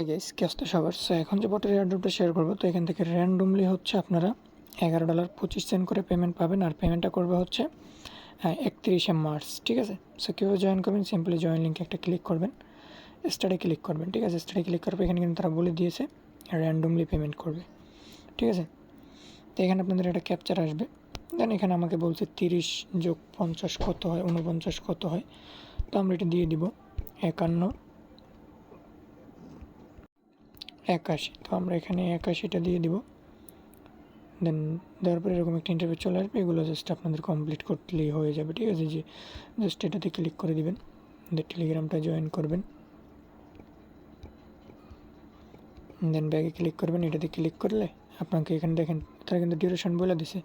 Guess তো সবার? So এখন যে বটের এয়ারড্রপটা শেয়ার করব, তো এখান থেকে র্যান্ডমলি হচ্ছে আপনারা এগারো ডলার পঁচিশ সেন্ট করে পেমেন্ট পাবেন। আর পেমেন্টটা করবে হচ্ছে একত্রিশে মার্চ, ঠিক আছে? সো কীভাবে জয়েন করবেন? সিম্পলি জয়েন লিঙ্কে একটা ক্লিক করবেন। স্টাডি ক্লিক করবেন, ঠিক আছে? স্টাডি ক্লিক করার পর এখানে কিন্তু তারা বলে দিয়েছে র্যান্ডমলি পেমেন্ট করবে, ঠিক আছে? তো এখানে আপনাদের একটা ক্যাপচার আসবে। দেন এখানে আমাকে বলছে তিরিশ যোগ পঞ্চাশ কত হয়? উনপঞ্চাশ কত হয়? তো আমরা এটা দিয়ে দিব, একান্ন। একাশি। তো আমরা এখানে একাশিটা দিয়ে দিব। দেন দেওয়ার পরে এরকম একটা ইন্টারভিউ চলে আসবে। এগুলো জাস্ট আপনাদের কমপ্লিট করলেই হয়ে যাবে, ঠিক আছে? যে জাস্ট এটাতে ক্লিক করে দিবেন। টেলিগ্রামটা জয়েন করবেন। দেন ব্যাগে ক্লিক করবেন। এটাতে ক্লিক করলে আপনাকে এখানে দেখেন, তারা কিন্তু ডিউরেশন বলে দিছে।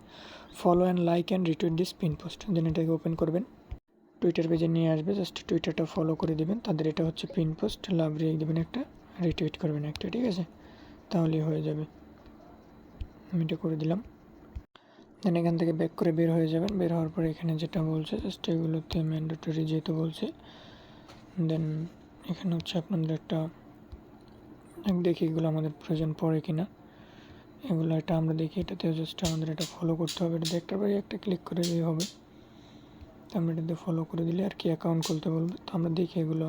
Follow and like and retweet this pin post then এটাকে ওপেন করবেন। টুইটার পেজে নিয়ে আসবে। জাস্ট টুইটারটা ফলো করে দিবেন। তাদের এটা হচ্ছে পিন পোস্ট লাভ রেখে দেবেন একটা। রিটুইট করবেন একটা, ঠিক আছে? তাহলেই হয়ে যাবে। আমি এটা করে দিলাম। দেন এখান থেকে ব্যাক করে বের হয়ে যাবেন। বের হওয়ার পরে এখানে যেটা বলছে জাস্ট এগুলোতে ম্যান্ডেটরি যেহেতু বলছে দেন এখানে হচ্ছে আপনাদের একটা, দেখি এগুলো আমাদের প্রয়োজন পড়ে কি না এগুলো এটা আমরা দেখি এটাতে জাস্ট আমাদের এটা ফলো করতে হবে। এটা একটার পরে, একটা ক্লিক করে দিয়ে হবে। তো আমরা এটাতে ফলো করে দিলে আর কি অ্যাকাউন্ট খুলতে বলবে? তো আমরা দেখি এগুলো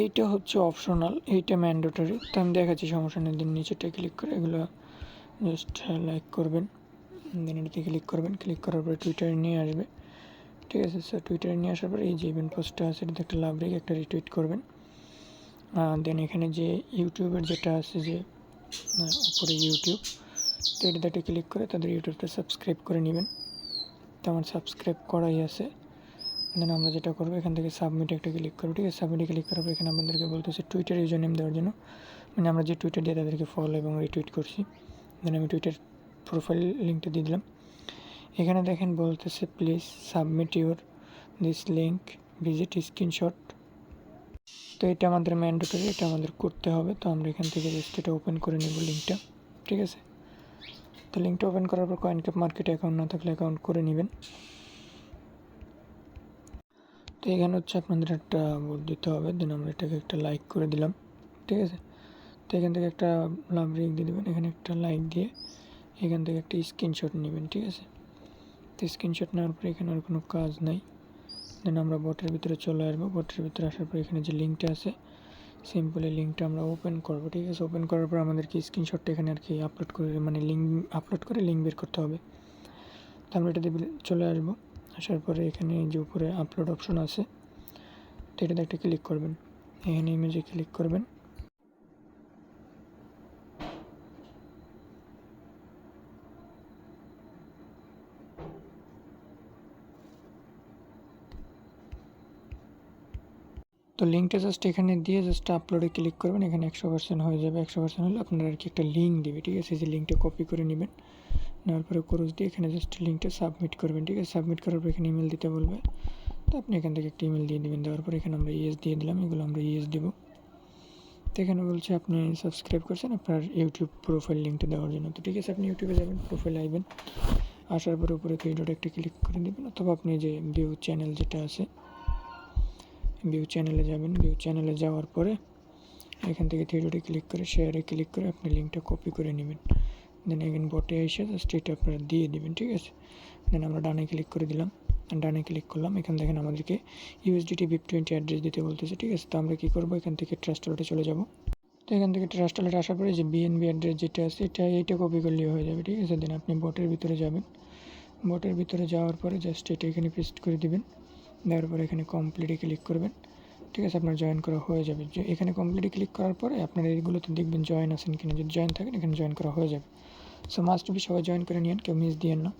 এইটা হচ্ছে অপশনাল এইটা ম্যান্ডেটরি তো আমি দেখাচ্ছি, সমস্যা নেই দিন নিচেটা ক্লিক করে এগুলো জাস্ট লাইক করবেন। দেন এটাতে ক্লিক করবেন। ক্লিক করার পরে টুইটারে নিয়ে আসবে। ঠিক আছে স্যার টুইটারে নিয়ে আসার পরে এই যে ইভেন্ট পোস্টটা আছে, এটাতে একটা লাভ রেখে একটা রিটুইট করবেন। দেন এখানে যে ইউটিউবের যেটা আছে যে উপরে ইউটিউব তো এটাতে ক্লিক করে তাদের ইউটিউবটা সাবস্ক্রাইব করে নেবেন। তো আমার সাবস্ক্রাইব করাই আছে। দেন আমরা যেটা করব, এখান থেকে সাবমিটে একটা ক্লিক করব, ঠিক আছে? সাবমিটে ক্লিক করার পর এখানে আমাদেরকে বলতেছে টুইটার ইউজার নেম দেওয়ার জন্য। মানে আমরা যে টুইটার দিয়ে তাদেরকে ফলো এবং রিটুইট করছি। দেন আমি টুইটার প্রোফাইল লিঙ্কটা দিয়ে দিলাম। এখানে দেখেন বলতেছে please submit your this link visit screenshot তো এটা আমাদের ম্যান্ডেটরি এটা আমাদের করতে হবে। তো আমরা এখান থেকে জাস্ট এটা ওপেন করে নেব লিঙ্কটা ঠিক আছে? তো লিঙ্কটা ওপেন করার পর কয়েন ক্যাপ মার্কেটে অ্যাকাউন্ট না থাকলে অ্যাকাউন্ট করে নেবেন। তো এখানে হচ্ছে আপনাদের একটা ভোট দিতে হবে। দেন আমরা এটাকে একটা লাইক করে দিলাম, ঠিক আছে? তো এখান থেকে একটা লাভ রেক দিয়ে দেবেন, এখানে একটা লাইক দিয়ে এখান থেকে একটা স্ক্রিনশট নেবেন, ঠিক আছে? তো স্ক্রিনশট নেওয়ার পরে এখানে আর কোনো কাজ নাই। দেন আমরা বটের ভিতরে চলে আসব। বটের ভিতরে আসার পর এখানে যে লিঙ্কটা আছে সিম্পলি লিঙ্কটা আমরা ওপেন করব, ঠিক আছে? ওপেন করার পর আমাদেরকে স্ক্রিনশটটা এখানে আর কি আপলোড করে মানে লিঙ্ক আপলোড করে লিঙ্ক বের করতে হবে। তো আমরা এটাতে চলে আসব। আসার পরে এখানে যে উপরে আপলোড অপশন আছে এটাতে একটা ক্লিক করবেন। এখানে ইমেজে ক্লিক করবেন। তো লিঙ্কটা জাস্ট এখানে দিয়ে জাস্ট আপলোডে ক্লিক করবেন। এখানে একশো পার্সেন্ট হয়ে যাবে। একশো পার্সেন্ট হলে আপনার আর কি একটা লিঙ্ক দেবে, ঠিক আছে? যে লিঙ্কটা কপি করে নেবেন। নেওয়ার পরে কোর্স দিয়ে এখানে জাস্ট লিঙ্কটা সাবমিট করবেন, ঠিক আছে? সাবমিট করার পর এখানে ইমেল দিতে বলবে। তো আপনি এখান থেকে একটা ইমেল দিয়ে দেবেন। দেওয়ার পর এখানে আমরা ইএস দিয়ে দিলাম, এগুলো আমরা ইএস দেবো। তো এখানে বলছে আপনি সাবস্ক্রাইব করছেন, আপনার ইউটিউব প্রোফাইল লিঙ্কটা দেওয়ার জন্য। তো ঠিক আছে, আপনি ইউটিউবে যাবেন প্রোফাইল আসবেন আসার পরে উপরে থ্রি ডট একটা ক্লিক করে দেবেন, অথবা আপনি যে ভিউ চ্যানেল যেটা আছে ভিউ চ্যানেলে যাবেন। ভিউ চ্যানেলে যাওয়ার পরে এখান থেকে থ্রি ডটে ক্লিক করে শেয়ারে ক্লিক করে আপনি লিঙ্কটা কপি করে নেবেন। দেন এখানে বটে এসে জাস্ট এটা আপনারা দিয়ে দেবেন ঠিক আছে দেন আমরা ডানে ক্লিক করে দিলাম। ডানে ক্লিক করলাম, এখান থেকে আমাদেরকে ইউএসডিটি বিপ টোয়েন্টি অ্যাড্রেস দিতে বলতেছে, ঠিক আছে? তো আমরা কী করব? এখান থেকে ট্রাস্ট ওয়ালেটে চলে যাব। তো এখান থেকে ট্রাস্ট ওয়ালেটে আসার পরে যে বিএনবি অ্যাড্রেস যেটা আছে, এটা এইটা কপি করলেই হয়ে যাবে, ঠিক আছে? দেন আপনি বটের ভিতরে যাবেন। বটের ভিতরে যাওয়ার পরে জাস্ট এটা এখানে পেস্ট করে দিবেন। দেওয়ার পরে এখানে কমপ্লিটে ক্লিক করবেন। ঠিক আছে? আপনার জয়েন করা হয়ে যাবে। এখানে কমপ্লিটে ক্লিক করার পরে আপনার এইগুলোতে দেখবেন জয়েন আছেন কিনা। যদি জয়েন থাকেন, এখানে জয়েন করা হয়ে যাবে। সো মাস্ট বি সবাই জয়েন করে নিন কেউ মিস দিয়েন না।